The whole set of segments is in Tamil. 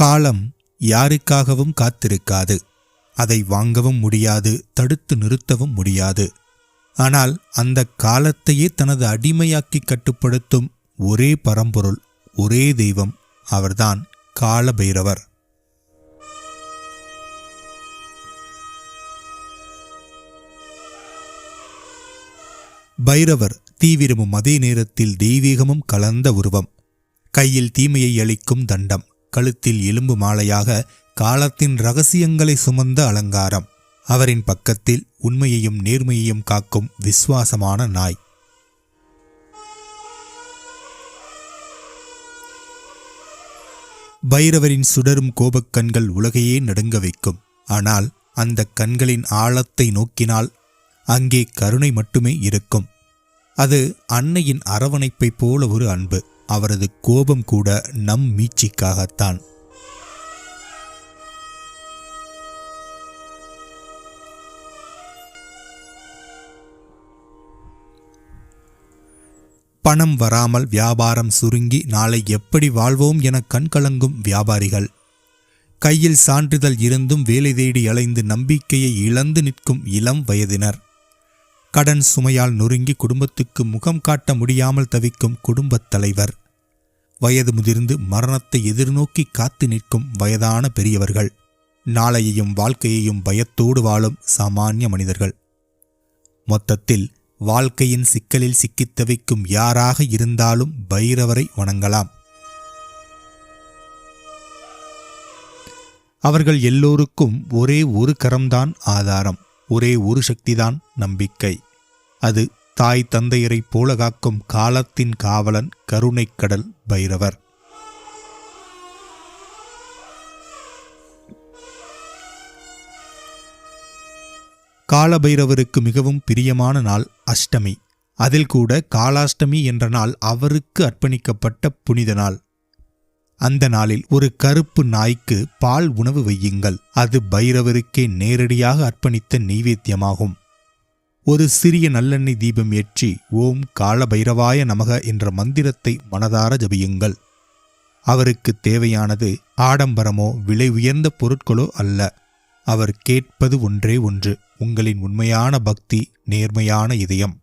காலம் யாருக்காகவும் காத்திருக்காது. அதை வாங்கவும் முடியாது தடுத்து நிறுத்தவும் முடியாது. ஆனால் அந்த காலத்தையே தனது அடிமையாக்கி கட்டுப்படுத்தும் ஒரே பரம்பொருள் ஒரே தெய்வம் அவர்தான் காலபைரவர். பைரவர் தீவிரமும் அதே நேரத்தில் தெய்வீகமும் கலந்த உருவம். கையில் தீமையை அளிக்கும் தண்டம். கழுத்தில் எலும்பு மாலையாக காலத்தின் ரகசியங்களை சுமந்த அலங்காரம். அவரின் பக்கத்தில் உண்மையையும் நேர்மையையும் காக்கும் விசுவாசமான நாய். பைரவரின் சுடரும் கோபக்கண்கள் உலகையே நடுங்க வைக்கும். ஆனால் அந்த கண்களின் ஆழத்தை நோக்கினால் அங்கே கருணை மட்டுமே இருக்கும். அது அன்னையின் அரவணைப்பைப் போல ஒரு அன்பு. அவரது கோபம் கூட நம் மீட்சிக்காகத்தான். பணம் வராமல் வியாபாரம் சுருங்கி நாளை எப்படி வாழ்வோம் என கண்கலங்கும் வியாபாரிகள். கையில் சான்றிதழ் இருந்தும் வேலை தேடி அலைந்து நம்பிக்கையை இழந்து நிற்கும் இளம் வயதினர். கடன் சுமையால் நொறுங்கி குடும்பத்துக்கு முகம் காட்ட முடியாமல் தவிக்கும் குடும்பத் தலைவர். வயது முதிர்ந்து மரணத்தை எதிர்நோக்கி காத்து நிற்கும் வயதான பெரியவர்கள். நாளையையும் வாழ்க்கையையும் பயத்தோடு வாழும் சாமானிய மனிதர்கள். மொத்தத்தில் வாழ்க்கையின் சிக்கலில் சிக்கித் தவிக்கும் யாராக இருந்தாலும் பைரவரை வணங்கலாம். அவர்கள் எல்லோருக்கும் ஒரே ஒரு கரம்தான் ஆதாரம் ஒரே ஒரு சக்திதான் நம்பிக்கை. அது தாய் தந்தையரைப் போல காக்கும் காலத்தின் காவலன் கருணைக்கடல் பைரவர். காலபைரவருக்கு மிகவும் பிரியமான நாள் அஷ்டமி. அதில் கூட காலாஷ்டமி என்ற நாள் அவருக்கு அர்ப்பணிக்கப்பட்ட புனித நாள். அந்த நாளில் ஒரு கருப்பு நாய்க்கு பால் உணவு வையுங்கள். அது பைரவருக்கே நேரடியாக அர்ப்பணித்த நெய்வேத்தியமாகும். ஒரு சிறிய நல்லெண்ணெய் தீபம் ஏற்றி ஓம் காலபைரவாய நமக என்ற மந்திரத்தை மனதார ஜபியுங்கள். அவருக்கு தேவையானது ஆடம்பரமோ விலை உயர்ந்த பொருட்களோ அல்ல. அவர் கேட்பது ஒன்றே ஒன்று உங்களின் உண்மையான பக்தி நேர்மையான இதயம்.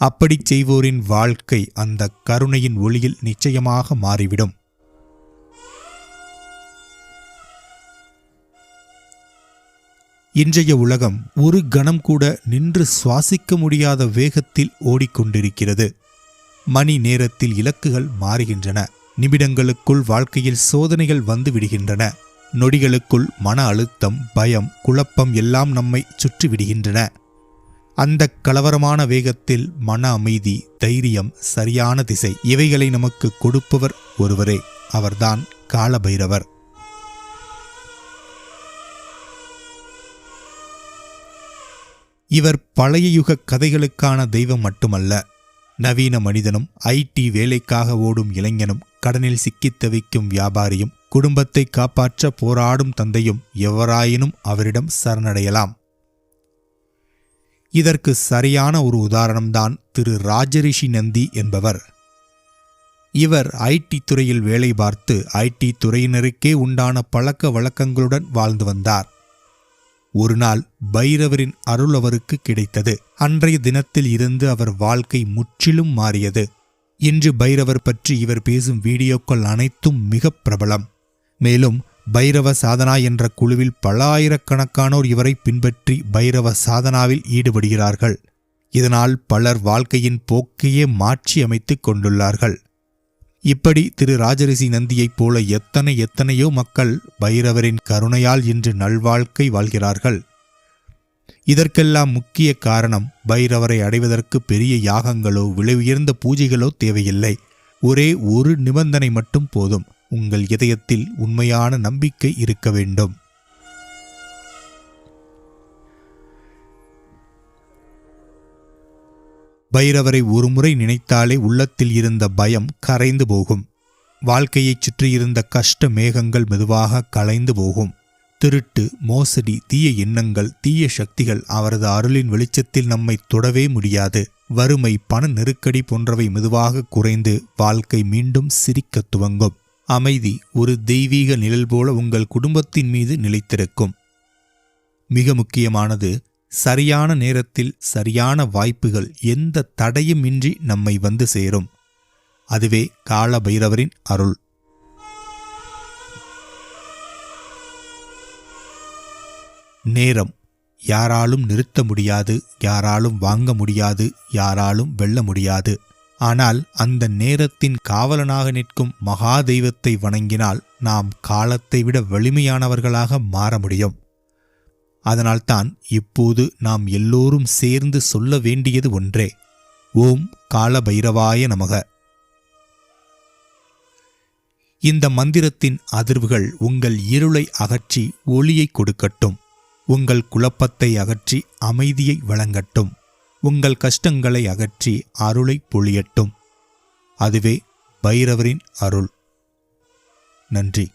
அப்படிச் செய்வோரின் வாழ்க்கை அந்த கருணையின் ஒளியில் நிச்சயமாக மாறிவிடும். இன்றைய உலகம் ஒரு கணம் கூட நின்று சுவாசிக்க முடியாத வேகத்தில் ஓடிக்கொண்டிருக்கிறது. மணி நேரத்தில் இலக்குகள் மாறுகின்றன. நிமிடங்களுக்குள் வாழ்க்கையில் சோதனைகள் வந்து விடுகின்றன. நொடிகளுக்குள் மன அழுத்தம் பயம் குழப்பம் எல்லாம் நம்மை சுற்றி விடுகின்றன. அந்த கலவரமான வேகத்தில் மன அமைதி தைரியம் சரியான திசை இவைகளை நமக்கு கொடுப்பவர் ஒருவரே. அவர்தான் காலபைரவர். இவர் பழைய யுக கதைகளுக்கான தெய்வம் மட்டுமல்ல நவீன மனிதனும் ஐடி வேலைக்காக ஓடும் இளைஞனும் கடனில் சிக்கித் தவிக்கும் வியாபாரியும் குடும்பத்தை காப்பாற்ற போராடும் தந்தையும் எவராயினும் அவரிடம் சரணடையலாம். இதற்கு சரியான ஒரு உதாரணம்தான் திரு ராஜரிஷி நந்தி என்பவர். இவர் ஐடி துறையில் வேலை பார்த்து ஐடி துறையினருக்கே உண்டான பழக்க வழக்கங்களுடன் வாழ்ந்து வந்தார். ஒரு நாள் பைரவரின் அருள் அவருக்கு கிடைத்தது. அன்றைய தினத்தில் இருந்து அவர் வாழ்க்கை முற்றிலும் மாறியது. இன்று பைரவர் பற்றி இவர் பேசும் வீடியோக்கள் அனைத்தும் மிக பிரபலம். மேலும் பைரவ சாதனா என்ற குழுவில் பல ஆயிரக்கணக்கானோர் இவரை பின்பற்றி பைரவ சாதனாவில் ஈடுபடுகிறார்கள். இதனால் பலர் வாழ்க்கையின் போக்கையே மாற்றி அமைத்துக் கொண்டுள்ளார்கள். இப்படி திரு ராஜரிசி நந்தியைப் போல எத்தனை எத்தனையோ மக்கள் பைரவரின் கருணையால் இன்று நல்வாழ்க்கை வாழ்கிறார்கள். இதற்கெல்லாம் முக்கிய காரணம் பைரவரை அடைவதற்கு பெரிய யாகங்களோ விலை உயர்ந்த பூஜைகளோ தேவையில்லை. ஒரே ஒரு நிபந்தனை மட்டும் போதும். உங்கள் இதயத்தில் உண்மையான நம்பிக்கை இருக்க வேண்டும். பைரவரை ஒருமுறை நினைத்தாலே உள்ளத்தில் இருந்த பயம் கரைந்து போகும். வாழ்க்கையைச் சுற்றியிருந்த கஷ்ட மேகங்கள் மெதுவாக கலைந்து போகும். திருட்டு மோசடி தீய எண்ணங்கள் தீய சக்திகள் அவரது அருளின் வெளிச்சத்தில் நம்மை தொடவே முடியாது. வறுமை பண நெருக்கடி போன்றவை மெதுவாக குறைந்து வாழ்க்கை மீண்டும் சிரிக்கத் துவங்கும். அமைதி ஒரு தெய்வீக நிழல் போல உங்கள் குடும்பத்தின் மீது நிலைத்திருக்கும். மிக முக்கியமானது சரியான நேரத்தில் சரியான வாய்ப்புகள் எந்த தடையுமின்றி நம்மை வந்து சேரும். அதுவே கால பைரவரின் அருள். நேரம். யாராலும் நிறுத்த முடியாது யாராலும் வாங்க முடியாது யாராலும் வெல்ல முடியாது. ஆனால் அந்த நேரத்தின் காவலனாக நிற்கும் மகா தெய்வத்தை வணங்கினால் நாம் காலத்தை விட வலிமையானவர்களாக மாற முடியும். அதனால்தான் இப்போது நாம் எல்லோரும் சேர்ந்து சொல்ல வேண்டியது ஒன்றே. ஓம் காலபைரவாய நமக. இந்த மந்திரத்தின் அதிர்வுகள் உங்கள் இருளை அகற்றி ஒளியை கொடுக்கட்டும். உங்கள் குழப்பத்தை அகற்றி அமைதியை வழங்கட்டும். உங்கள் கஷ்டங்களை அகற்றி அருளை பொழியட்டும். அதுவே பைரவரின் அருள். நன்றி.